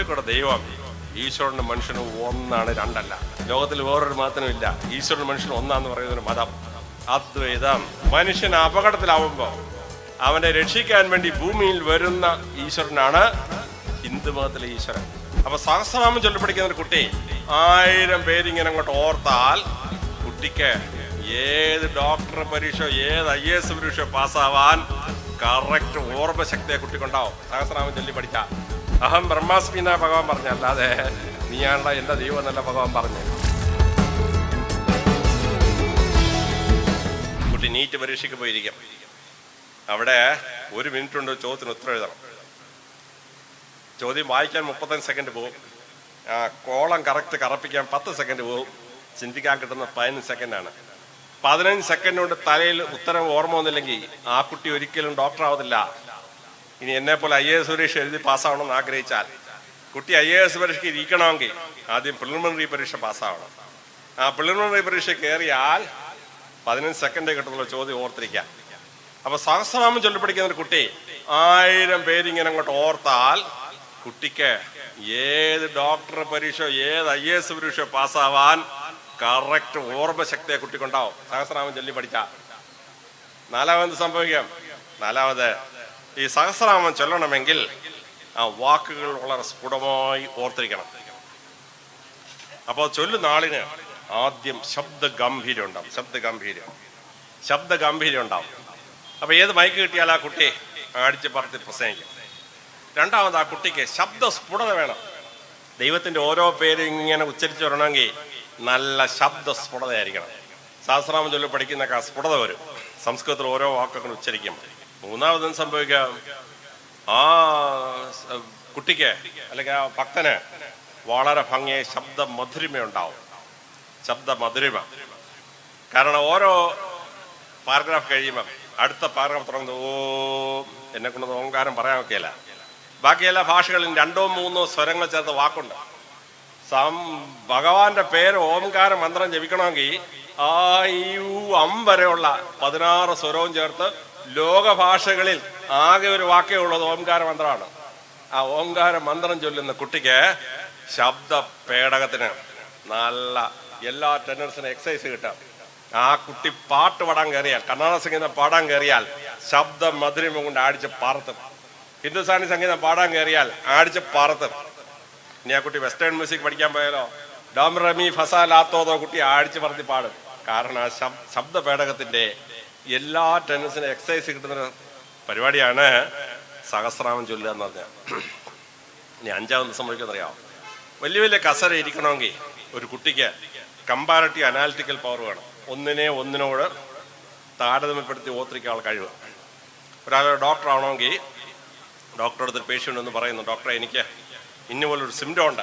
ചൊല്ലിക്കൂടെ ദൈവമേ ഈശ്വരനും മനുഷ്യനും ഒന്നാണ് രണ്ടല്ല. ലോകത്തിൽ വേറൊരു മതത്തിനും ഇല്ല. ഈശ്വരനും മനുഷ്യനും ഒന്നാന്ന് പറയുന്ന ഒരു മതം. അദ്വൈതം. മനുഷ്യൻ അപകടത്തിലാവുമ്പോൾ അവനെ രക്ഷിക്കാൻ വേണ്ടി ഭൂമിയിൽ വരുന്ന ഈശ്വരനാണ് ഹിന്ദു മതത്തിലെ ഈശ്വരൻ. അപ്പൊ സഹസ്രനാമം ചൊല്ലിപ്പിടിക്കുന്ന ഒരു കുട്ടി ആയിരം പേരിങ്ങനെ അങ്ങോട്ട് ഓർത്താൽ കുട്ടിക്ക് ഏത് ഡോക്ടർ പരീക്ഷ ഏത് ഐ എസ് പരീക്ഷ പാസ്സാവാൻ കറക്റ്റ് ഓർമ്മ ശക്തിയെ കുട്ടിക്കുണ്ടാവും. സഹസ്രനാമം ചൊല്ലി പഠിച്ച അഹം ബ്രഹ്മാസ്മി എന്നാ ഭഗവാൻ പറഞ്ഞു. അല്ലാതെ നീയാണല്ലോ എന്റെ ദൈവം എന്നല്ല ഭഗവാൻ പറഞ്ഞു. കുട്ടി നീറ്റ് പരീക്ഷയ്ക്ക് പോയിരിക്കാം. അവിടെ ഒരു മിനിറ്റ് ഉണ്ട് ചോദ്യത്തിന് ഉത്തരം എഴുതണം. ചോദ്യം വായിക്കാൻ മുപ്പത്തഞ്ച് സെക്കൻഡ് പോകും. കോളം കറക്റ്റ് കറപ്പിക്കാൻ പത്ത് സെക്കൻഡ് പോകും. ചിന്തിക്കാൻ കിട്ടുന്ന പതിനഞ്ച് സെക്കൻഡാണ്. പതിനഞ്ച് സെക്കൻഡ് കൊണ്ട് തലയിൽ ഉത്തരം ഓർമ്മ വന്നില്ലെങ്കിൽ ആ കുട്ടി ഒരിക്കലും ഡോക്ടർ ആവത്തില്ല ഇനി എന്നെ പോലെ ഐ എ എസ് പരീക്ഷ എഴുതി പാസ്സാവണമെന്ന് ആഗ്രഹിച്ചാൽ കുട്ടി ഐ എ എസ് പരീക്ഷയ്ക്ക് ഇരിക്കണമെങ്കിൽ ആദ്യം പ്രിലിമിനറി പരീക്ഷ പാസ്സാവണം. ആ പ്രിലിമിനറി പരീക്ഷ കയറിയാൽ പതിനഞ്ച് സെക്കൻഡേ കിട്ടുന്നുള്ള ചോദ്യം ഓർത്തിരിക്കാം അപ്പൊ സഹസ്രനാമം ചൊല്ലിപ്പിടിക്കുന്ന ഒരു കുട്ടി ആയിരം പേരിങ്ങനെ അങ്ങോട്ട് ഓർത്താൽ കുട്ടിക്ക് ഏത് ഡോക്ടർ പരീക്ഷ ഏത് ഐ എസ് പരീക്ഷ പാസ്സാവാൻ കറക്റ്റ് ഓർമ്മശക്തിയെ കുട്ടിക്കുണ്ടാവും. സഹസ്രനാമം ചൊല്ലി പഠിച്ച നാലാമത് സംഭവിക്കാം. നാലാമത് ഈ സഹസ്രനാമം ചൊല്ലണമെങ്കിൽ ആ വാക്കുകൾ വളരെ സ്ഫുടമായി ഓർത്തിരിക്കണം. അപ്പോൾ ചൊല്ലുന്ന ആളിന് ആദ്യം ശബ്ദ ഗംഭീര്യം ഉണ്ടാവും ശബ്ദ ഗംഭീര്യം ശബ്ദ ഗംഭീര്യം ഉണ്ടാവും അപ്പൊ ഏത് മൈക്ക് കിട്ടിയാൽ ആ കുട്ടി അടിച്ച് പറത്തി പ്രസംഗിക്കും. രണ്ടാമത് ആ കുട്ടിക്ക് ശബ്ദ സ്ഫുടത വേണം. ദൈവത്തിന്റെ ഓരോ പേരും ഇങ്ങനെ ഉച്ചരിച്ചു വരണമെങ്കിൽ നല്ല ശബ്ദ സ്ഫുടതയായിരിക്കണം സഹസ്രാമം ചൊല്ലി പഠിക്കുന്നൊക്കെ ആ സ്ഫുടത വരും. സംസ്കൃതത്തിൽ ഓരോ വാക്കുകൾ ഉച്ചരിക്കും മൂന്നാമതും സംഭവിക്കാം? ആ കുട്ടിക്ക് അല്ലെങ്കിൽ ആ ഭക്തന് വളരെ ഭംഗിയായ ശബ്ദ മധുരിമ ഉണ്ടാവും ശബ്ദ മധുരിമ കാരണം ഓരോ പാരഗ്രാഫ് കഴിയുമ്പം അടുത്ത പാരഗ്രാഫ് തുടങ്ങുന്നത് ഓ എന്നെ കൊണ്ട് ഓങ്കാരം പറയാൻ ഒക്കെയല്ല. ബാക്കി എല്ലാ ഭാഷകളിലും രണ്ടോ മൂന്നോ സ്വരങ്ങൾ ചേർത്ത വാക്കുണ്ട്. സം ഭഗവാന്റെ പേര് ഓംകാര മന്ത്രം ജപിക്കണമെങ്കിൽ ആ ഈ അം വരെയുള്ള പതിനാറ് സ്വരവും ചേർത്ത് ലോകഭാഷകളിൽ ആകെ ഒരു വാക്കേ ഉള്ളത് ഓംകാര മന്ത്രമാണ്. ആ ഓംകാര മന്ത്രം ചൊല്ലുന്ന കുട്ടിക്ക് ശബ്ദ പേടകത്തിന് നല്ല എല്ലാ ടെനേഴ്സിനും എക്സസൈസ് കിട്ടാം. ആ കുട്ടി പാട്ട് പാടാൻ കയറിയാൽ കർണാടക സംഗീതം പാടാൻ കയറിയാൽ ശബ്ദ മധുരം കൊണ്ട് ആടിച്ച് പറത്തും ഹിന്ദുസ്ഥാനി സംഗീതം പാടാൻ കയറിയാൽ ആടിച്ച് പറത്തും ഇനി ആ കുട്ടി വെസ്റ്റേൺ മ്യൂസിക് പഠിക്കാൻ പോയാലോ? ഡോം റമി ഫസാലാത്തോതോ കുട്ടി അടിച്ച് പറത്തി പാടും. കാരണം ആ ശബ്ദ പേടകത്തിന്റെ എല്ലാ ടെന്നസിനും എക്സസൈസ് കിട്ടുന്നൊരു പരിപാടിയാണ് സഹസ്രാമം ചൊല്ലുക എന്ന് പറഞ്ഞാൽ. ഇനി അഞ്ചാമത് സംഭവിക്കുന്നറിയാം വലിയ വലിയ കസര ഇരിക്കണമെങ്കിൽ ഒരു കുട്ടിക്ക് കമ്പാരറ്റീവ് അനാലിറ്റിക്കൽ പവർ വേണം. ഒന്നിനെ ഒന്നിനോട് താരതമ്യപ്പെടുത്തി ഓത്രിക്കാനുള്ള കഴിവ്. ഒരാൾ ഡോക്ടർ ആവണമെങ്കിൽ ഡോക്ടറെ അടുത്ത് പേഷ്യന്റ് എന്ന് പറയുന്നു. ഡോക്ടറെ എനിക്ക് ഇന്ന പോലെ ഒരു സിംറ്റം ഉണ്ട്.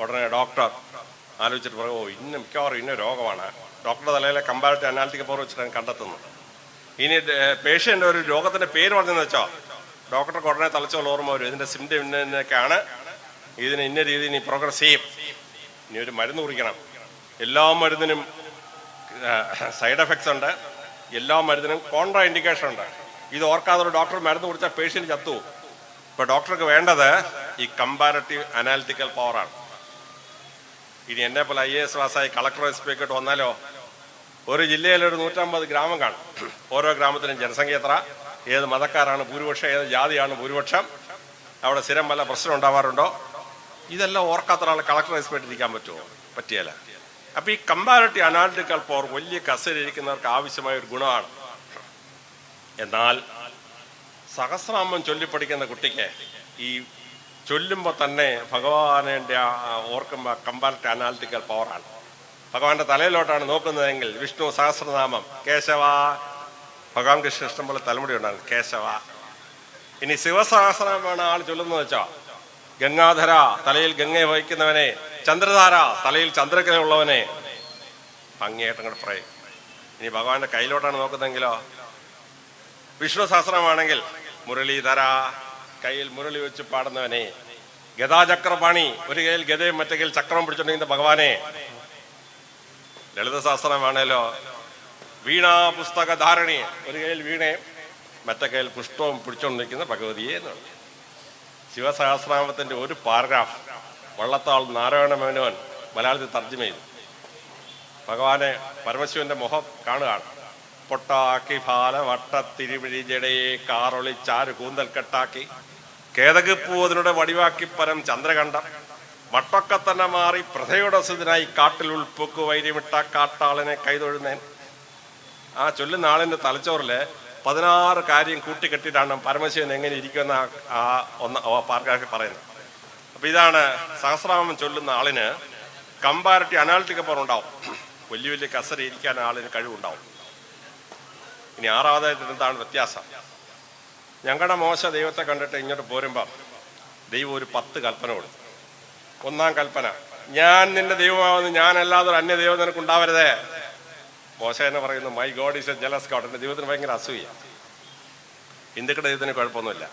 ഉടനെ ഡോക്ടർ ആലോചിച്ചിട്ട് പറയും ഓ ഇന്ന മിക്കവാറും ഇന്ന രോഗമാണ്. ഡോക്ടറുടെ തലയിലെ കമ്പാരറ്റീവ് അനാലിറ്റിക് പവർ വെച്ചിട്ടാണ് കണ്ടെത്തുന്നത് ഇനി പേഷ്യന്റ് ഒരു രോഗത്തിന്റെ പേര് പറഞ്ഞെന്ന് വെച്ചോ? ഡോക്ടർക്ക് ഉടനെ തലച്ചോളം ഓർമ്മ വരും. ഇതിന്റെ സിംറ്റം ഇന്ന ഇന്നൊക്കെയാണ് ഇതിന് ഇന്ന രീതിയിൽ ഇനി പ്രോഗ്രസ് ചെയ്യും. ഇനി ഒരു മരുന്ന് കുറിക്കണം. എല്ലാ മരുന്നിനും സൈഡ് എഫക്ട്സ് ഉണ്ട്. എല്ലാ മരുന്നിനും കോൺട്രാ ഇൻഡിക്കേഷൻ ഉണ്ട്. ഇത് ഓർക്കാതെ ഒരു ഡോക്ടർ മരുന്ന് കുടിച്ചാൽ പേഷ്യന്റ് ചത്തു ഇപ്പോൾ ഡോക്ടർക്ക് വേണ്ടത് ഈ കമ്പാരറ്റീവ് അനാലിറ്റിക്കൽ പവറാണ് ഇനി എന്നെ പോലെ ഐ എ എസ് പാസ്സായി കളക്ടർ എസ് പി ഒക്കെ വന്നാലോ? ഒരു ജില്ലയിലൊരു നൂറ്റമ്പത് ഗ്രാമം കാണും. ഓരോ ഗ്രാമത്തിനും ജനസംഖ്യ എത്ര ഏത് മതക്കാരാണ് ഭൂരിപക്ഷം ഏത് ജാതിയാണ് ഭൂരിപക്ഷം? അവിടെ സ്ഥിരം വല്ല പ്രശ്നം ഉണ്ടാവാറുണ്ടോ? ഇതെല്ലാം ഓർക്കാത്ത ഒരാൾ കളക്ടർ എസ് പി ഇരിക്കാൻ പറ്റുമോ? പറ്റിയല്ല അപ്പൊ ഈ കമ്പാരിറ്റീവ് അനാലിറ്റിക്കൽ പവർ വലിയ കസരിയിരിക്കുന്നവർക്ക് ആവശ്യമായ ഒരു ഗുണമാണ്. എന്നാൽ സഹസ്രാമം ചൊല്ലിപ്പടിക്കുന്ന കുട്ടിക്ക് ഈ ചൊല്ലുമ്പോൾ തന്നെ ഭഗവാനെ ഓർക്കുമ്പോൾ കമ്പാരിറ്റീവ് അനാലിറ്റിക്കൽ പവറാണ്. ഭഗവാന്റെ തലയിലോട്ടാണ് നോക്കുന്നതെങ്കിൽ വിഷ്ണു സഹസ്രനാമം കേശവ ഭഗവാൻ കൃഷ്ണ ഇഷ്ടം പോലെ തലമുടി ഉണ്ടാകും കേശവ. ഇനി ശിവസഹസ്രനാമമാണ് ആൾ ചൊല്ലുന്നത് വെച്ചോ? ഗംഗാധര തലയിൽ ഗംഗയെ വഹിക്കുന്നവനെ. ചന്ദ്രധാര തലയിൽ ചന്ദ്രഗ്രഹമുള്ളവനെ ഭംഗിയായിട്ട് അങ്ങോട്ട് പറയും. ഇനി ഭഗവാന്റെ കയ്യിലോട്ടാണ് നോക്കുന്നതെങ്കിലോ? വിഷ്ണു സഹസ്രമാണെങ്കിൽ മുരളീധര കയ്യിൽ മുരളി വെച്ച് പാടുന്നവനെ. ഗതാചക്രപാണി ഒരു കയ്യിൽ ഗതയും മറ്റേ കയ്യിൽ ചക്രം പിടിച്ചിട്ടുണ്ടെങ്കിൽ ഭഗവാനെ. ലളിതശാസ്ത്രം വേണേലോ വീണാ പുസ്തക ധാരണി ഒരു കയ്യിൽ വീണേ മറ്റേ കയ്യിൽ പുഷ്പവും പിടിച്ചുകൊണ്ടിരിക്കുന്ന ഭഗവതിയെ എന്ന് പറയും. ശിവസഹസ്രാമത്തിന്റെ ഒരു പാരഗ്രാഫ് വള്ളത്താൾ നാരായണ മേനോൻ മലയാളത്തിൽ തർജമ ചെയ്തു. ഭഗവാനെ പരമശിവന്റെ മുഖം കാണുകയാണ്. പൊട്ടാക്കി ഫാല വട്ടത്തിരിമിഴി ജടയെ കാറൊളി ചാരു കൂന്തൽ കെട്ടാക്കി. കേതകപ്പൂവതിനുടെ വടിവാക്കി പരം ചന്ദ്രകണ്ഠം. വട്ടൊക്കെ തന്നെ മാറി പ്രഥയുടെ സുതിനായി കാട്ടിൽ ഉൾപ്പൊക്ക് വൈര്യമിട്ട കാട്ടാളനെ കൈതൊഴുന്നേൻ. ആ ചൊല്ലുന്ന ആളിന്റെ തലച്ചോറിൽ പതിനാറ് കാര്യം കൂട്ടിക്കെട്ടിട്ടാണ് പരമശിവൻ എങ്ങനെ ഇരിക്കുന്ന ആ- ഒന്ന് പാർക്കാക്കി പറയുന്നത്. അപ്പൊ ഇതാണ് സഹസ്രാമം ചൊല്ലുന്ന ആളിന് കമ്പാരിറ്റി അനാലിറ്റിക് പവർ ഉണ്ടാവും. വലിയ വലിയ കസര ഇരിക്കാൻ ആളിന് കഴിവുണ്ടാവും. ഇനി ആറാമതായിട്ട് എന്താണ് വ്യത്യാസം? ഞങ്ങളുടെ മോശ ദൈവത്തെ കണ്ടിട്ട് ഇങ്ങോട്ട് പോരുമ്പോൾ ദൈവം ഒരു പത്ത് കൽപ്പന കൊടുത്തു. ഒന്നാം കൽപ്പന ഞാൻ നിന്റെ ദൈവമാവുന്നു ഞാനല്ലാതെ ഒരു അന്യ ദൈവം നിനക്ക് ഉണ്ടാവരുതേ മോശ എന്ന് പറയുന്നു my god is a jealous god എന്റെ ദൈവത്തിന് ഭയങ്കര അസൂയ. ഹിന്ദുക്കളുടെ ദൈവത്തിന് കുഴപ്പമൊന്നുമില്ല.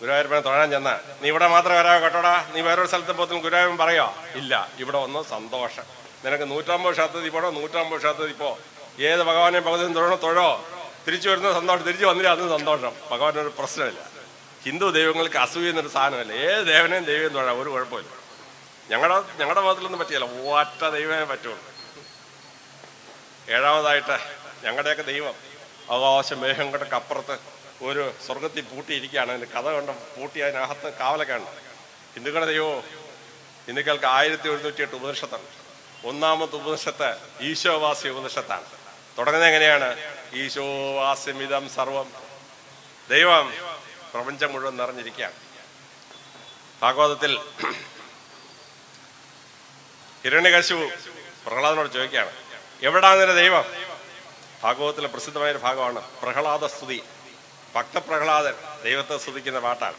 ഗുരുവായൂരപ്പനെ തൊഴാൻ ചെന്ന നീ ഇവിടെ മാത്രം വരാമോ കേട്ടോടാ? നീ വേറൊരു സ്ഥലത്ത് പോകുന്ന ഗുരുവായൂരൻ പറയോ? ഇല്ല ഇവിടെ ഒന്ന് സന്തോഷം. നിനക്ക് നൂറ്റമ്പത് ശതത്തിൽ പോടോ നൂറ്റമ്പത് ശതത്തിൽ പോ. ഏത് ഭഗവാനെ ഭഗവതി തൊഴണോ തൊഴോ. തിരിച്ചു വരുന്ന സന്തോഷം തിരിച്ചു വന്നില്ല അന്ന് സന്തോഷം. ഭഗവാനൊരു പ്രശ്നമില്ല. ഹിന്ദു ദൈവങ്ങൾക്ക് അസൂയ എന്നൊരു സാധനമല്ല. ഏത് ദേവനെയും ദൈവം തൊഴാം ഒരു കുഴപ്പമില്ല. ഞങ്ങളുടെ ഞങ്ങളുടെ മതത്തിലൊന്നും പറ്റിയല്ല ഒറ്റ ദൈവമേ പറ്റുള്ളൂ. ഏഴാമതായിട്ട് ഞങ്ങളുടെയൊക്കെ ദൈവം. ആകാശം മേഘം കൊണ്ടൊക്കെ അപ്പുറത്ത് ഒരു സ്വർഗത്തിൽ പൂട്ടിയിരിക്കുകയാണ്. അതിന് കഥ കൊണ്ട് പൂട്ടി അതിനകത്ത് കാവലൊക്കെ ഉണ്ട്. ഹിന്ദുക്കളുടെ ദൈവമോ? ഹിന്ദുക്കൾക്ക് ആയിരത്തി ഒരുന്നൂറ്റി എട്ട് ഉപനിഷത്താണ്. ഒന്നാമത്തെ ഉപനിഷത്ത് ഈശോവാസി ഉപനിഷത്താണ്. തുടങ്ങുന്നത് എങ്ങനെയാണ്? ഈശോവാസ്യമിതം സർവം. ദൈവം പ്രപഞ്ചം മുഴുവൻ നിറഞ്ഞിരിക്കുകയാണ്. ഭാഗവതത്തിൽ ഹിരണ്യകശു പ്രഹ്ലാദനോട് ചോദിക്കുകയാണ് എവിടാണ് നിന്റെ ദൈവം? ഭാഗവതത്തിലെ പ്രസിദ്ധമായ ഒരു ഭാഗമാണ് പ്രഹ്ലാദ സ്തുതി ഭക്തപ്രഹ്ലാദൻ ദൈവത്തെ സ്തുതിക്കുന്ന പാട്ടാണ്.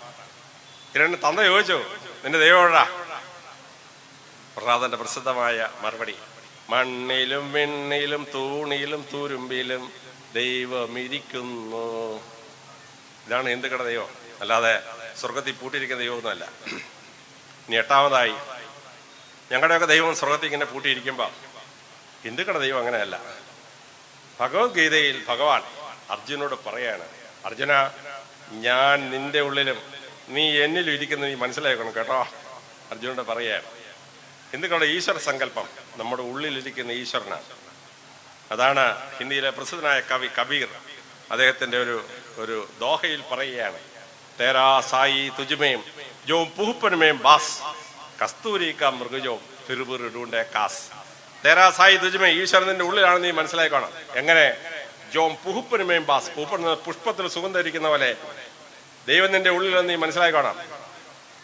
ഹിരണ്യ തന്ത ചോദിച്ചു നിന്റെ ദൈവം എവിടാ? പ്രഹ്ലാദന്റെ പ്രസിദ്ധമായ മറുപടി മണ്ണിലും വെണ്ണിലും തൂണിലും തുരുമ്പിലും ദൈവമിരിക്കുന്നു. ഇതാണ് ഹിന്ദുക്കളുടെ ദൈവം? അല്ലാതെ സ്വർഗത്തിൽ പൂട്ടിയിരിക്കുന്ന ദൈവമൊന്നുമല്ല. ഇനി എട്ടാമതായി ഞങ്ങളുടെയൊക്കെ ദൈവം സ്വർഗത്തിൽ ഇങ്ങനെ പൂട്ടിയിരിക്കുമ്പോൾ ഹിന്ദുക്കളുടെ ദൈവം അങ്ങനെയല്ല. ഭഗവത്ഗീതയിൽ ഭഗവാൻ അർജുനോട് പറയാണ് അർജുന ഞാൻ നിന്റെ ഉള്ളിലും നീ എന്നിലും ഇരിക്കുന്ന നീ മനസ്സിലാക്കണം കേട്ടോ അർജുനോട് പറയാണ്. ഹിന്ദുക്കളുടെ ഈശ്വര സങ്കല്പം നമ്മുടെ ഉള്ളിലിരിക്കുന്ന ഈശ്വരനാണ്. അതാണ് ഹിന്ദിയിലെ പ്രസിദ്ധനായ കവി കബീർ. അദ്ദേഹത്തിന്റെ ഒരു ഒരു ദോഹയിൽ പറയുകയാണ് തേരാ സായി തുജുമേം ജോ പുഹുപ്പനുമേം ബാസ് കസ്തൂരി ക മൃഗജോ തിരുപുരുടൂണ്ടെ കാസ്. തേരാ സായി തുജുമേ ഈശ്വരനിന്റെ ഉള്ളിലാണ് നീ മനസ്സിലാക്കണം എങ്ങനെ? ജോം പുഹുപ്പനുമേം ബാസ് പുഹുപ്പൻ എന്നത് പുഷ്പത്തിൽ സുഗന്ധം ഇരിക്കുന്ന പോലെ. ദൈവം നിന്റെ ഉള്ളിൽ നീ മനസ്സിലാക്കണം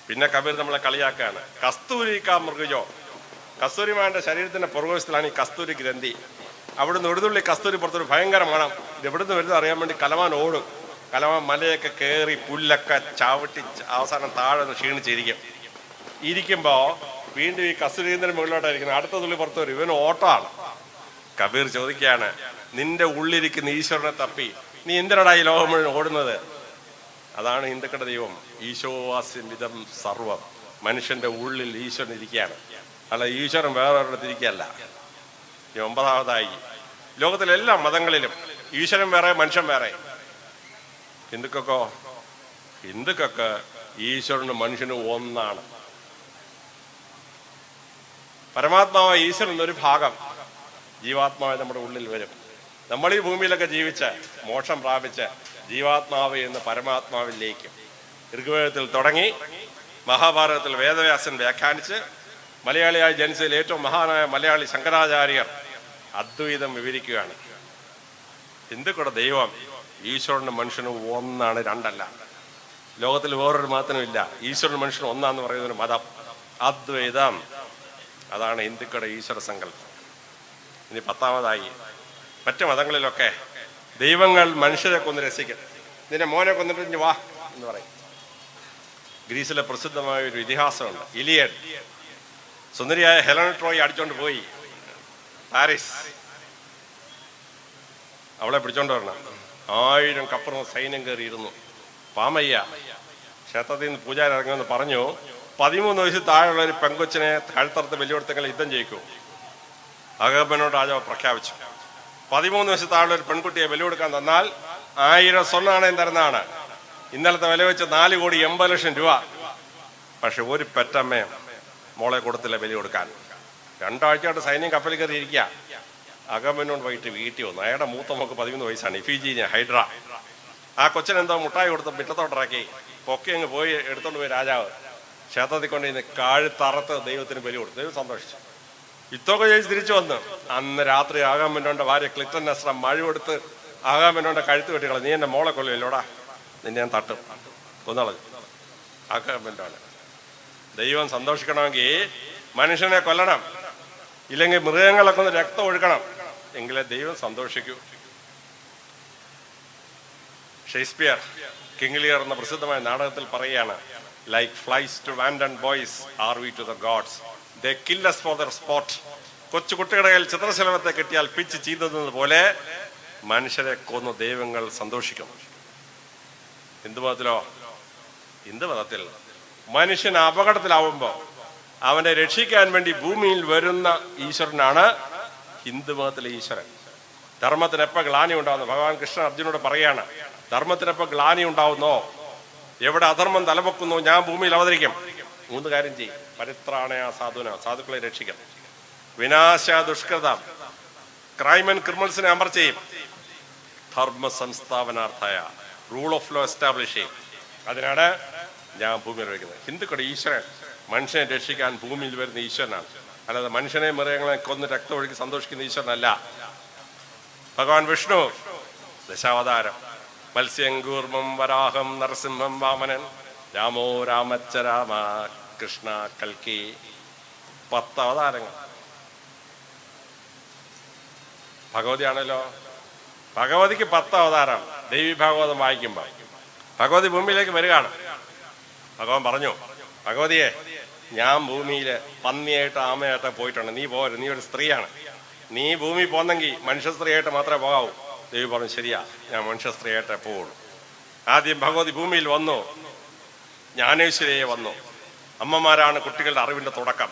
പിന്നെ കബീർ നമ്മളെ കളിയാക്കുകയാണ് കസ്തൂരി കാ മൃഗജോ. കസ്തൂരിമാന്റെ ശരീരത്തിന്റെ പുറകുവശത്തിലാണ് ഈ കസ്തൂരി ഗ്രന്ഥി. അവിടുന്ന് ഒടുതുള്ളി കസ്തൂരി പുറത്തൊരു ഭയങ്കര മണം ഇത് എവിടുന്ന് വരുന്നത് അറിയാൻ വേണ്ടി കലവാൻ ഓടും. കലവാൻ മലയൊക്കെ കയറി പുല്ലൊക്കെ ചാവട്ടി അവസാനം താഴെ ക്ഷീണിച്ചിരിക്കും. ഇരിക്കുമ്പോൾ വീണ്ടും ഈ കസ്തൂരീന്ദ്രൻ മുകളിലോട്ടായിരിക്കുന്നത് അടുത്ത തുള്ളി പുറത്ത് വരും. ഇവന് ഓട്ടമാണ്. കബീർ ചോദിക്കുകയാണ് നിന്റെ ഉള്ളിരിക്കുന്ന ഈശ്വരനെ തപ്പി. നീ എന്തിനടാ ഈ ലോകം മുഴുവൻ ഓടുന്നത്? അതാണ് ഹിന്ദുക്കളുടെ ദൈവം ഈശോവാസ്യം വിധം സർവം. മനുഷ്യന്റെ ഉള്ളിൽ ഈശ്വരൻ ഇരിക്കുകയാണ്. അല്ല ഈശ്വരൻ വേറെ ഒരിടത്തിരിക്കുകയല്ല ഒമ്പതാമതായി. ലോകത്തിലെ എല്ലാ മതങ്ങളിലും ഈശ്വരൻ വേറെ മനുഷ്യൻ വേറെ. ഹിന്ദുക്കൾക്കോ ഹിന്ദുക്കൾക്ക് ഈശ്വരനും മനുഷ്യനും ഒന്നാണ്. പരമാത്മാവ് ഈശ്വരൻ ഒരു ഭാഗം ജീവാത്മാവ് നമ്മുടെ ഉള്ളിൽ വരും. നമ്മൾ ഈ ഭൂമിയിലൊക്കെ ജീവിച്ച് മോക്ഷം പ്രാപിച്ച് ജീവാത്മാവ് എന്ന് പരമാത്മാവിലേക്ക് ഋഗ്വേദത്തിൽ തുടങ്ങി മഹാഭാരതത്തിൽ വേദവ്യാസൻ വ്യാഖ്യാനിച്ച് മലയാളിയായി ജനിച്ചതിൽ ഏറ്റവും മഹാനായ മലയാളി ശങ്കരാചാര്യർ അദ്വൈതം വിവരിക്കുകയാണ്. ഹിന്ദുക്കളുടെ ദൈവം ഈശ്വരനും മനുഷ്യനും ഒന്നാണ് രണ്ടല്ല? ലോകത്തിൽ വേറൊരു മതത്തിനും ഇല്ല. ഈശ്വരനും മനുഷ്യനും ഒന്നാന്ന് പറയുന്ന ഒരു മതം. അദ്വൈതം. അതാണ് ഹിന്ദുക്കളുടെ ഈശ്വര സങ്കല്പം. ഇനി പത്താമതായി. മറ്റു മതങ്ങളിലൊക്കെ ദൈവങ്ങൾ മനുഷ്യരെ കൊന്ന് രസിക്കും നിന്റെ മോനെ കൊന്നിട്ട് വാ എന്ന് പറയും. ഗ്രീസിലെ പ്രസിദ്ധമായ ഒരു ഇതിഹാസമുണ്ട്. ഇലിയൻ. സുന്ദരിയായ ഹെലൻ ട്രോയ് അടിച്ചോണ്ട് പോയി. പാരീസ് അവളെ പിടിച്ചോണ്ട് വരണം. ആയിരം കപ്പുറം സൈന്യം കയറിയിരുന്നു. പാമയ്യ ക്ഷേത്രത്തിൽ നിന്ന് പൂജാരി ഇറങ്ങുമെന്ന് പറഞ്ഞു പതിമൂന്ന് വയസ്സിൽ താഴെയുള്ള ഒരു പെങ്കൊച്ചിനെ താഴ്ത്തറത്ത് വെല്ലുവിടുത്തെങ്കിൽ യുദ്ധം ജയിക്കൂ. അഗബനോട് രാജാവ് പ്രഖ്യാപിച്ചു പതിമൂന്ന് വയസ്സിൽ താഴെ ഒരു പെൺകുട്ടിയെ വെല്ലുവിടുക്കാൻ തന്നാൽ ആയിരം സ്വർണാണയം തരുന്നതാണ്. ഇന്നലത്തെ വില വെച്ച് നാല് കോടി എൺപത് ലക്ഷം രൂപ. പക്ഷെ ഒരു പെറ്റമ്മയും മോളെ കൊടുത്തില്ല ബലി കൊടുക്കാൻ രണ്ടാഴ്ചയായിട്ട് സൈന്യം കപ്പലിൽ കയറി ഇരിക്കുക അകമ്പനോട് വൈകിട്ട് വീട്ടിൽ വന്നു. അയാളുടെ മൂത്ത മോക്ക് പതിമൂന്ന് വയസ്സാണ്. Iphigenia Hydra. ആ കൊച്ചൻ എന്തോ മുട്ടായി കൊടുത്ത് മിറ്റത്തോട്ടിറക്കി പൊക്കി അങ്ങ് പോയി എടുത്തോണ്ട് പോയി രാജാവ്. ക്ഷേത്രത്തിൽ കൊണ്ട് ഇന്ന് കാഴ് തറത്ത് ദൈവത്തിന് ബലി കൊടുത്തു. ദൈവം സന്തോഷിച്ചു. ഇത്തൊക്കെ ചോദിച്ച് തിരിച്ചു വന്ന്. അന്ന് രാത്രി ആകാമെന്നോന്റെ ഭാര്യ ക്ലിറ്റൻ നെസ്ര മഴ കൊടുത്ത് ആകാമെന്നോന്റെ കഴുത്ത് വെട്ടിക്കള നീ എന്റെ മോളെ കൊല്ലുമല്ലോടാ നിന്നെ ഞാൻ തട്ടും. കൊന്നളഞ്ഞു. ആകാമെന്നോണ് ദൈവം സന്തോഷിക്കണമെങ്കിൽ മനുഷ്യനെ കൊല്ലണം. ഇല്ലെങ്കിൽ മൃഗങ്ങളൊക്കെ ഒന്ന് രക്തം ഒഴുക്കണം എങ്കിലേ ദൈവം സന്തോഷിക്കൂ. ഷേക്സ്പിയർ കിങ്ലിയർ എന്ന പ്രസിദ്ധമായ നാടകത്തിൽ പറയുകയാണ് like flies to wanton boys are we to the gods the kill us for their sport കൊച്ചു കുട്ടികളുടെ ചിത്രശലഭത്തെ കിട്ടിയാൽ പിച്ച് ചെയ്തതെന്ന് പോലെ മനുഷ്യരെ കൊന്ന് ദൈവങ്ങൾ സന്തോഷിക്കും. ഹിന്ദു മതത്തിലോ? ഹിന്ദു മതത്തിൽ. മനുഷ്യൻ അപകടത്തിലാവുമ്പോ അവനെ രക്ഷിക്കാൻ വേണ്ടി ഭൂമിയിൽ വരുന്ന ഈശ്വരനാണ് ഹിന്ദു മതത്തിലെ ഈശ്വരൻ. ധർമ്മത്തിന് എപ്പോ ഗ്ലാനി ഉണ്ടാവുന്നു. ഭഗവാൻ കൃഷ്ണൻ അർജുനോട് പറയാണ് ധർമ്മത്തിനെപ്പ ഗ്ലാനി ഉണ്ടാവുന്നോ? എവിടെ അധർമ്മം തലപൊക്കുന്നോ ഞാൻ ഭൂമിയിൽ അവതരിക്കും. മൂന്ന് കാര്യം ചെയ്യും. പരിത്രാണയ സാധുന സാധുക്കളെ രക്ഷിക്കും വിനാശ ദുഷ്കൃതം. ക്രൈം ആൻഡ് ക്രിമിനൽസിനെ അമർ ചെയ്യും. ധർമ്മ സംസ്ഥാപനാർത്ഥായ റൂൾ ഓഫ് ലോ എസ്റ്റാബ്ലിഷ് ചെയ്യും. അതിനാണ് ഞാൻ ഭൂമിയിൽ വയ്ക്കുന്നത്. ഹിന്ദുക്കളുടെ ഈശ്വരൻ. മനുഷ്യനെ രക്ഷിക്കാൻ ഭൂമിയിൽ വരുന്ന ഈശ്വരനാണ്. അല്ലാതെ മനുഷ്യനെ മൃഗങ്ങളെ കൊന്ന് രക്തമൊഴുക്കി സന്തോഷിക്കുന്ന ഈശ്വരനല്ല. ഭഗവാൻ വിഷ്ണു ദശാവതാരം. മത്സ്യം കൂർമ്മം വരാഹം നരസിംഹം വാമനൻ. രാമോ രാമച്ച രാമ കൃഷ്ണ കൽക്കി. പത്ത് അവതാരങ്ങൾ. ഭഗവതിയാണല്ലോ. ഭഗവതിക്ക് പത്ത് അവതാരം. ദേവി ഭാഗവതം വായിക്കുമ്പോൾ ഭഗവതി ഭൂമിയിലേക്ക് വരികയാണ്. ഭഗവാൻ പറഞ്ഞു ഭഗവതിയെ ഞാൻ ഭൂമിയിൽ പന്നിയായിട്ട് ആമയായിട്ട് പോയിട്ടുണ്ട്. നീ പോകരുത് നീ ഒരു സ്ത്രീയാണ്. നീ ഭൂമി പോന്നെങ്കിൽ മനുഷ്യ സ്ത്രീയായിട്ട് മാത്രമേ പോകാവൂ. ദേവി പറഞ്ഞു ശരിയാ. ഞാൻ മനുഷ്യ സ്ത്രീയായിട്ടേ പോവുള്ളൂ. ആദ്യം ഭഗവതി ഭൂമിയിൽ വന്നു. ജ്ഞാനേശ്വരിയെ വന്നു. അമ്മമാരാണ് കുട്ടികളുടെ അറിവിന്റെ തുടക്കം.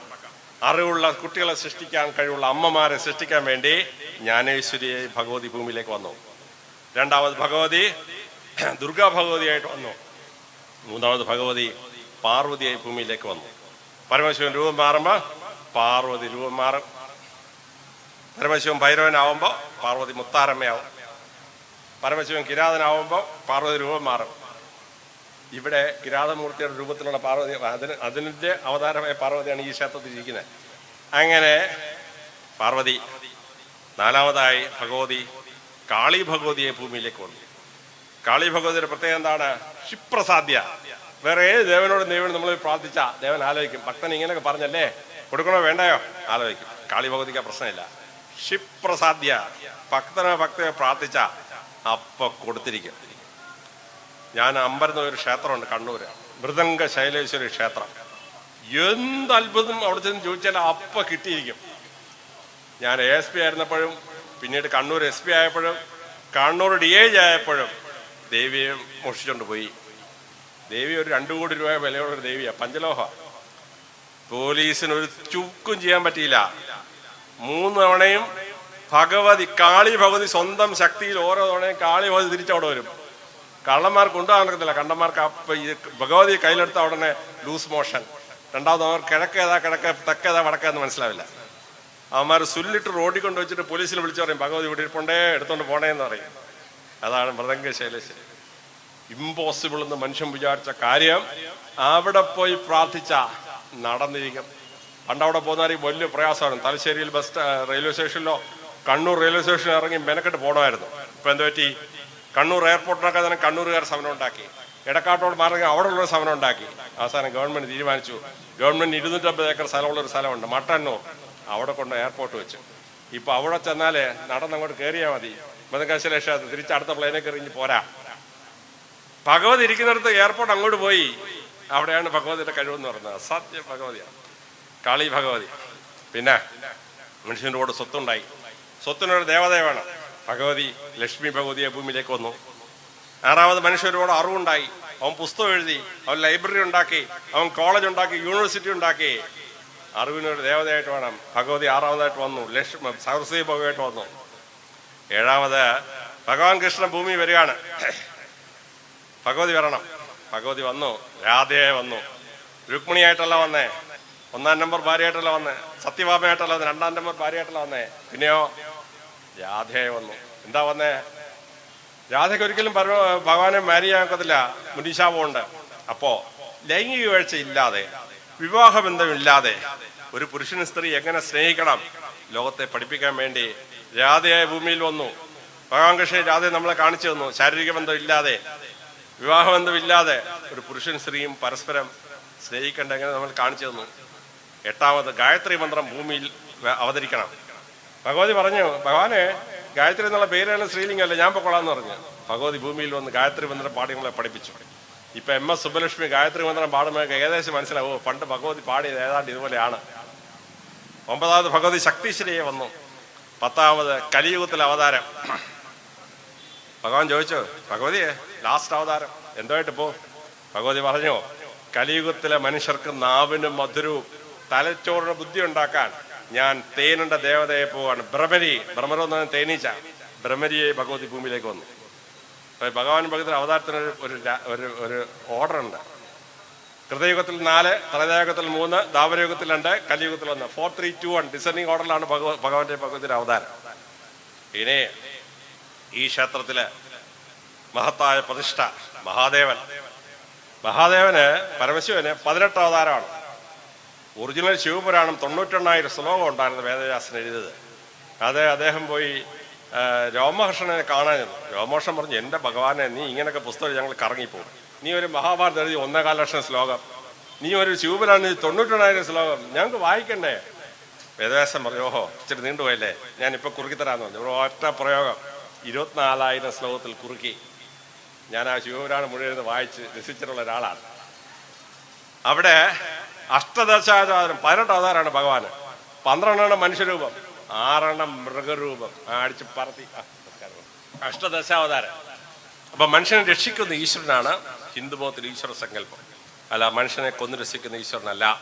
അറിവുള്ള കുട്ടികളെ സൃഷ്ടിക്കാൻ കഴിവുള്ള അമ്മമാരെ സൃഷ്ടിക്കാൻ വേണ്ടി ജ്ഞാനേശ്വരിയെ ഭഗവതി ഭൂമിയിലേക്ക് വന്നു. രണ്ടാമത് ഭഗവതി ദുർഗാ ഭഗവതിയായിട്ട് വന്നു. മൂന്നാമത് ഭഗവതി പാർവതിയായി ഭൂമിയിലേക്ക് വന്നു. പരമശിവൻ രൂപം മാറുമ്പോൾ പാർവതി രൂപം മാറും. പരമശിവൻ ഭൈരവനാവുമ്പോൾ പാർവതി മുത്താരമ്മയാവും. പരമശിവൻ കിരാതനാവുമ്പോൾ പാർവതി രൂപം മാറും. ഇവിടെ കിരാതമൂർത്തിയുടെ രൂപത്തിലുള്ള പാർവതി അതിന് അതിന്റെ അവതാരമായ പാർവതിയാണ് ഈ ക്ഷേത്രത്തിൽ ഇരിക്കുന്നത്. അങ്ങനെ പാർവതി നാലാമതായി ഭഗവതി കാളി ഭഗവതിയെ ഭൂമിയിലേക്ക് വന്നു കാളി ഭഗവതിയുടെ പ്രത്യേകത എന്താണ്? ക്ഷിപ്രസാധ്യ. വേറെ ഏത് ദേവനോട് ദൈവം നമ്മൾ പ്രാർത്ഥിച്ചാ ദേവൻ ആലോചിക്കും. ഭക്തൻ ഇങ്ങനെയൊക്കെ പറഞ്ഞല്ലേ? കൊടുക്കണോ വേണ്ടയോ? ആലോചിക്കും. കാളി ഭഗവതിക്ക് പ്രശ്നമില്ല. ക്ഷിപ്രസാദ്യ. ഭക്തനോ ഭക്തനെ പ്രാർത്ഥിച്ച അപ്പൊ കൊടുത്തിരിക്കും. ഞാൻ അമ്പരുന്ന ഒരു ക്ഷേത്രമുണ്ട് കണ്ണൂര്. മൃദംഗ ശൈലേശ്വരി ക്ഷേത്രം. എന്ത് അത്ഭുതം അവിടെ ചെന്ന് ചോദിച്ചാൽ അപ്പ കിട്ടിയിരിക്കും. ഞാൻ എസ് പി ആയിരുന്നപ്പോഴും പിന്നീട് കണ്ണൂർ എസ് പി ആയപ്പോഴും കണ്ണൂർ ഡി ഏജ് ആയപ്പോഴും ദേവിയെ മോഷിച്ചുകൊണ്ട് പോയി. ദേവി ഒരു രണ്ടു കോടി രൂപ വിലയുള്ള ഒരു ദേവിയാ പഞ്ചലോഹ. പോലീസിന് ഒരു ചുക്കും ചെയ്യാൻ പറ്റിയില്ല. മൂന്ന് തവണയും ഭഗവതി കാളി ഭഗവതി സ്വന്തം ശക്തിയിൽ ഓരോ തവണയും കാളി ഭഗവതി തിരിച്ചവിടെ വരും. കള്ളന്മാർക്ക് കൊണ്ടുപോകാൻ നടക്കത്തില്ല കണ്ടന്മാർക്ക് ഭഗവതി കയ്യിലെടുത്ത ഉടനെ ലൂസ് മോഷൻ രണ്ടാമത് അവർ കിഴക്കേതാ കിഴക്ക് തെക്കേതാ വടക്കേന്ന് മനസ്സിലാവില്ല. അവന്മാർ സുല്ലിട്ട് റോഡിൽ കൊണ്ട് വെച്ചിട്ട് പോലീസിൽ വിളിച്ചു പറയും ഭഗവതി ഇവിടെ ഇരിപ്പുണ്ടേ എടുത്തോണ്ട് പോണേന്ന് പറയും. അതാണ് മൃദംഗ ശൈലേശ്വരി ഇമ്പോസിബിൾ എന്ന് മനുഷ്യൻ വിചാരിച്ച കാര്യം അവിടെ പോയി പ്രാർത്ഥിച്ച നടന്നിരിക്കും. പണ്ട് അവിടെ പോകുന്നവർ വലിയ പ്രയാസമാണ്. തലശ്ശേരിയിൽ ബസ് റെയിൽവേ സ്റ്റേഷനിലോ കണ്ണൂർ റെയിൽവേ സ്റ്റേഷനിൽ ഇറങ്ങി മെനക്കെട്ട് പോകണമായിരുന്നു ഇപ്പൊ എന്ത് പറ്റി? കണ്ണൂർ എയർപോർട്ടിനൊക്കെ തന്നെ കണ്ണൂരുകാർ സമരം ഉണ്ടാക്കി. ഇടക്കാട്ടോട് മാറി അവിടെ ഉള്ള സമരം ഉണ്ടാക്കി. അവസാനം ഗവൺമെന്റ് തീരുമാനിച്ചു. ഗവൺമെന്റ് ഇരുന്നൂറ്റമ്പത് ഏക്കർ സ്ഥലമുള്ള ഒരു സ്ഥലമുണ്ട് മട്ടന്നൂർ. അവിടെ കൊണ്ട് എയർപോർട്ട് വെച്ചു. ഇപ്പൊ അവിടെ ചെന്നാലേ നടന്നങ്ങോട്ട് കയറിയാൽ മതി. മതകാശലേഷ തിരിച്ച് അടുത്ത പ്ലെയിനെ കയറി പോരാ. ഭഗവതി ഇരിക്കുന്നിടത്ത് എയർപോർട്ട് അങ്ങോട്ട് പോയി. അവിടെയാണ് ഭഗവതിയുടെ കഴിവെന്ന് പറഞ്ഞത് അസാധ്യ ഭഗവതിയാണ്. കാളി ഭഗവതി. പിന്നെ മനുഷ്യന്റെ കൂടെ സ്വത്തുണ്ടായി. സ്വത്തിനൊരു ദേവത വേണം. ഭഗവതി ലക്ഷ്മി ഭഗവതിയെ ഭൂമിയിലേക്ക് വന്നു. ആറാമത് മനുഷ്യരോട് അറിവുണ്ടായി. അവൻ പുസ്തകം എഴുതി അവൻ ലൈബ്രറി ഉണ്ടാക്കി അവൻ കോളേജ് ഉണ്ടാക്കി യൂണിവേഴ്സിറ്റി ഉണ്ടാക്കി. അറിവിനൊരു ദേവതയായിട്ട് വേണം. ഭഗവതി ആറാമതായിട്ട് വന്നു. ലക്ഷ്മി സരസ്വതി ഭഗവതിയായിട്ട് വന്നു. ഏഴാമത് ഭഗവാൻ കൃഷ്ണൻ ഭൂമി വരികയാണ്. ഭഗവതി വരണം. ഭഗവതി വന്നു. രാധയായി വന്നു. രുക്മിണിയായിട്ടല്ല വന്നേ. ഒന്നാം നമ്പർ ഭാര്യയായിട്ടല്ല വന്നേ. സത്യഭാമയായിട്ടല്ല വന്നേ. രണ്ടാം നമ്പർ ഭാര്യയായിട്ടല്ല വന്നേ. പിന്നെയോ? രാധയായി വന്നു. എന്താ വന്നേ? രാധയ്ക്ക് ഒരിക്കലും പരമ ഭഗവാനെ മാരി ആക്കത്തില്ല മുനീശാപമുണ്ട് അപ്പോ ലൈംഗിക വീഴ്ച ഇല്ലാതെ വിവാഹബന്ധമില്ലാതെ ഒരു പുരുഷന് സ്ത്രീ എങ്ങനെ സ്നേഹിക്കണം? ലോകത്തെ പഠിപ്പിക്കാൻ വേണ്ടി രാധയായ ഭൂമിയിൽ വന്നു. ഭഗവാൻ കൃഷ്ണൻ രാധയെ നമ്മളെ കാണിച്ചു തന്നു. ശാരീരിക ബന്ധം ഇല്ലാതെ വിവാഹബന്ധമില്ലാതെ ഒരു പുരുഷൻ സ്ത്രീയും പരസ്പരം സ്നേഹിക്കേണ്ട എങ്ങനെ നമ്മൾ കാണിച്ചു തന്നു? എട്ടാമത് ഗായത്രി മന്ത്രം ഭൂമിയിൽ അവതരിക്കണം. ഭഗവതി പറഞ്ഞു ഭഗവാനെ ഗായത്രി എന്നുള്ള പേരാണ് ശ്രീലിംഗമല്ല ഞാൻ പൊക്കോളാന്ന് പറഞ്ഞു. ഭഗവതി ഭൂമിയിൽ വന്ന് ഗായത്രി മന്ത്രം നമ്മളെ പഠിപ്പിച്ചു. ഇപ്പൊ എം എസ് സുബ്ബലക്ഷ്മി ഗായത്രി മന്ത്രം പാടുമ്പോൾ ഏകദേശം മനസ്സിലാവും പണ്ട് ഭഗവതി പാടിയത് ഏതാണ്ട് ഇതുപോലെയാണ്. ഒമ്പതാമത് ഭഗവതി ശക്തിശ്രീയെ വന്നു. പത്താമത് കലിയുഗത്തിലെ അവതാരം. ഭഗവാൻ ചോദിച്ചു ഭഗവതിയെ ലാസ്റ്റ് അവതാരം എന്തായിട്ട് പോ? ഭഗവതി പറഞ്ഞു കലിയുഗത്തിലെ മനുഷ്യർക്ക് നാവിനും മധുരവും തലച്ചോറിന് ബുദ്ധി ഉണ്ടാക്കാൻ ഞാൻ തേനുണ്ട ദേവതയെ പോവാണ്. ഭ്രമരി ഭ്രമരം എന്ന് തേനീച്ച ഭ്രമരിയെ ഭഗവതി ഭൂമിയിലേക്ക് വന്നു. ഭഗവാൻ ഭഗവതി അവതാരത്തിന് ഒരു- ഒരു ഒരു ഓർഡർ ഉണ്ട്. കൃതയുഗത്തിൽ നാല് ത്രതയുഗത്തിൽ മൂന്ന് ദാവരയുഗത്തിൽ രണ്ട് കലിയുഗത്തിൽ ഒന്ന്. Four three two one descending ഓർഡറിലാണ് ഭഗവ ഭഗവാന്റെ ഭഗവതിയുടെ അവതാരം. ഇനി ഈ ക്ഷേത്രത്തിൽ മഹത്തായ പ്രതിഷ്ഠ മഹാദേവൻ. മഹാദേവന് പരമശിവന് പതിനെട്ട് അവതാരമാണ്. ഒറിജിനൽ ശിവപുരാണം തൊണ്ണൂറ്റെണ്ണായിരം ശ്ലോകം ഉണ്ടായിരുന്നു വേദവ്യാസൻ എഴുതിയത്. അത് അദ്ദേഹം പോയി രോമകൃഷ്ണനെ കാണാൻ രോമകൃഷ്ണൻ പറഞ്ഞു എന്റെ ഭഗവാനെ നീ ഇങ്ങനെയൊക്കെ പുസ്തകം ഞങ്ങൾ കറങ്ങിപ്പോകും. നീ ഒരു മഹാഭാരതം എഴുതി ഒന്നേകാൽ ലക്ഷം ശ്ലോകം. നീ ഒരു ശിവപുരാണം എഴുതി തൊണ്ണൂറ്റെണ്ണായിരം ശ്ലോകം. ഞങ്ങൾക്ക് വായിക്കണ്ടേ? വേദവ്യാസം പറഞ്ഞു ഓഹോ ഇച്ചിരി നീണ്ടുപോയല്ലേ? ഞാൻ ഇപ്പൊ കുറുക്കി തരാന്ന് പറഞ്ഞു. ഒറ്റ പ്രയോഗം. ഇരുപത്തിനാലായിരം ശ്ലോകത്തിൽ കുറുക്കി. ഞാൻ ആ ശിവപുരാണം മുഴുവൻ വായിച്ച് രസിച്ചിട്ടുള്ള ഒരാളാണ്. അവിടെ അഷ്ടദശാവതാരം പതിനെട്ട് അവതാരമാണ് ഭഗവാന്. പന്ത്രണ്ടെണ്ണം മനുഷ്യരൂപം ആറെണ്ണം മൃഗരൂപം. അടിച്ച് പറത്തി. അഷ്ടദശാവതാരം. അപ്പൊ മനുഷ്യനെ രക്ഷിക്കുന്ന ഈശ്വരനാണ് ഹിന്ദുമതത്തിൽ ഈശ്വര സങ്കല്പം. അല്ല മനുഷ്യനെ കൊന്നു രസിക്കുന്ന ഈശ്വരനല്ല.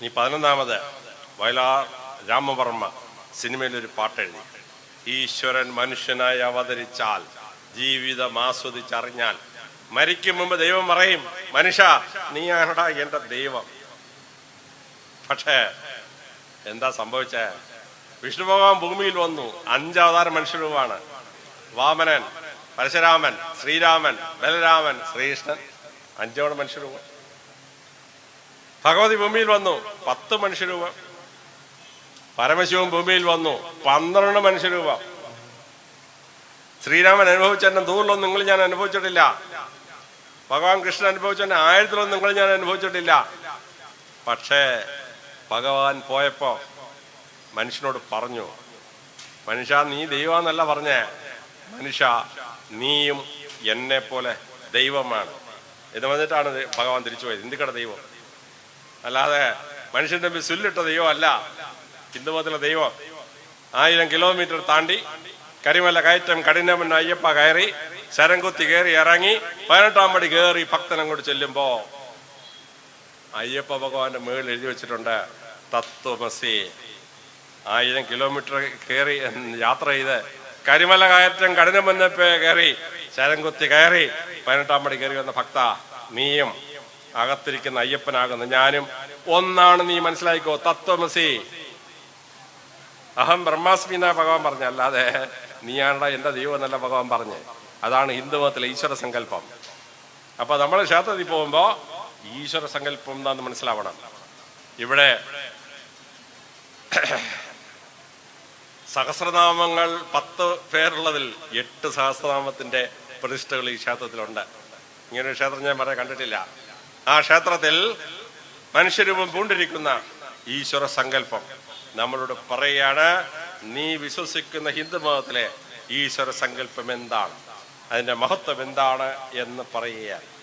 ഇനി പതിനൊന്നാമത് വയലാർ രാമവർമ്മ സിനിമയിൽ ഒരു പാട്ടെഴുതി. ഈശ്വരൻ മനുഷ്യനായി അവതരിച്ചാൽ ജീവിതം ആസ്വദിച്ചറിഞ്ഞാൽ. മരിക്കും മുമ്പ് ദൈവം പറയും മനുഷ്യ നീയാണടാ എന്റെ ദൈവം. പക്ഷേ എന്താ സംഭവിച്ച? വിഷ്ണു ഭഗവാൻ ഭൂമിയിൽ വന്നു. അഞ്ചാവതാര മനുഷ്യരൂപമാണ്. വാമനൻ പരശുരാമൻ ശ്രീരാമൻ ബലരാമൻ ശ്രീകൃഷ്ണൻ അഞ്ചോട് മനുഷ്യരൂപം. ഭഗവതി ഭൂമിയിൽ വന്നു. പത്ത് മനുഷ്യരൂപം. പരമശിവൻ ഭൂമിയിൽ വന്നു. പന്ത്രണ്ട് മനുഷ്യരൂപം. ശ്രീരാമൻ അനുഭവിച്ചെന്നെ നൂറിലൊന്നും നിങ്ങൾ ഞാൻ അനുഭവിച്ചിട്ടില്ല. ഭഗവാൻ കൃഷ്ണൻ അനുഭവിച്ചെന്നെ ആയിരത്തിലൊന്നും നിങ്ങൾ ഞാൻ അനുഭവിച്ചിട്ടില്ല. പക്ഷേ ഭഗവാൻ പോയപ്പോ മനുഷ്യനോട് പറഞ്ഞു മനുഷ്യ നീ ദൈവന്നല്ല പറഞ്ഞേ. മനുഷ്യ നീയും എന്നെ പോലെ ദൈവമാണ്. എന്ന് വന്നിട്ടാണ് ഭഗവാൻ തിരിച്ചു പോയത്. ഇന്ത്യക്കടെ ദൈവം. അല്ലാതെ മനുഷ്യൻ തമ്മിൽ സുല്ലിട്ട ദൈവം അല്ല ഹിന്ദുമതത്തിലെ ദൈവം ആയിരം കിലോമീറ്റർ താണ്ടി കരിമല കയറ്റം കഠിനമെന്ന് അയ്യപ്പ കയറി ശരംകുത്തി കയറി ഇറങ്ങി പതിനെട്ടാം പടി കയറി ഭക്തൻ അങ്ങോട്ട് ചെല്ലുമ്പോ അയ്യപ്പ ഭഗവാന്റെ മുകളിൽ എഴുതി വെച്ചിട്ടുണ്ട് തത്വമസി ആയിരം കിലോമീറ്റർ കയറി യാത്ര ചെയ്ത് കരിമല കയറ്റം കഠിനമെന്നപ്പേ കയറി ശരംകുത്തി കയറി പതിനെട്ടാം പടി കയറി വന്ന ഭക്ത നീയും അകത്തിരിക്കുന്ന അയ്യപ്പനാകുന്ന. ഞാനും ഒന്നാണ് നീ മനസ്സിലാക്കിക്കോ തത്വമസി അഹം ബ്രഹ്മാസ്മി എന്നാ ഭഗവാൻ പറഞ്ഞു. അല്ലാതെ നീയാണ്ട എന്റെ ദൈവം എന്നല്ല ഭഗവാൻ പറഞ്ഞു. അതാണ് ഹിന്ദുമതത്തിലെ ഈശ്വര സങ്കല്പം. അപ്പൊ നമ്മൾ ക്ഷേത്രത്തിൽ പോകുമ്പോ ഈശ്വര സങ്കല്പം എന്താന്ന് മനസ്സിലാവണം. ഇവിടെ സഹസ്രനാമങ്ങൾ പത്ത് പേരുള്ളതിൽ എട്ട് സഹസ്രനാമത്തിന്റെ പ്രതിഷ്ഠകൾ ഈ ക്ഷേത്രത്തിലുണ്ട്. ഇങ്ങനെ ഒരു ക്ഷേത്രം ഞാൻ പറയാൻ കണ്ടിട്ടില്ല. ആ ക്ഷേത്രത്തിൽ മനുഷ്യരൂപം പൂണ്ടിരിക്കുന്ന ഈശ്വര സങ്കല്പം. നമ്മളോട് പറയുകയാണ് നീ വിശ്വസിക്കുന്ന ഹിന്ദു മതത്തിലെ ഈശ്വര സങ്കല്പം എന്താണ്? അതിന്റെ മഹത്വം എന്താണ്? എന്ന് പറയുകയാണ്.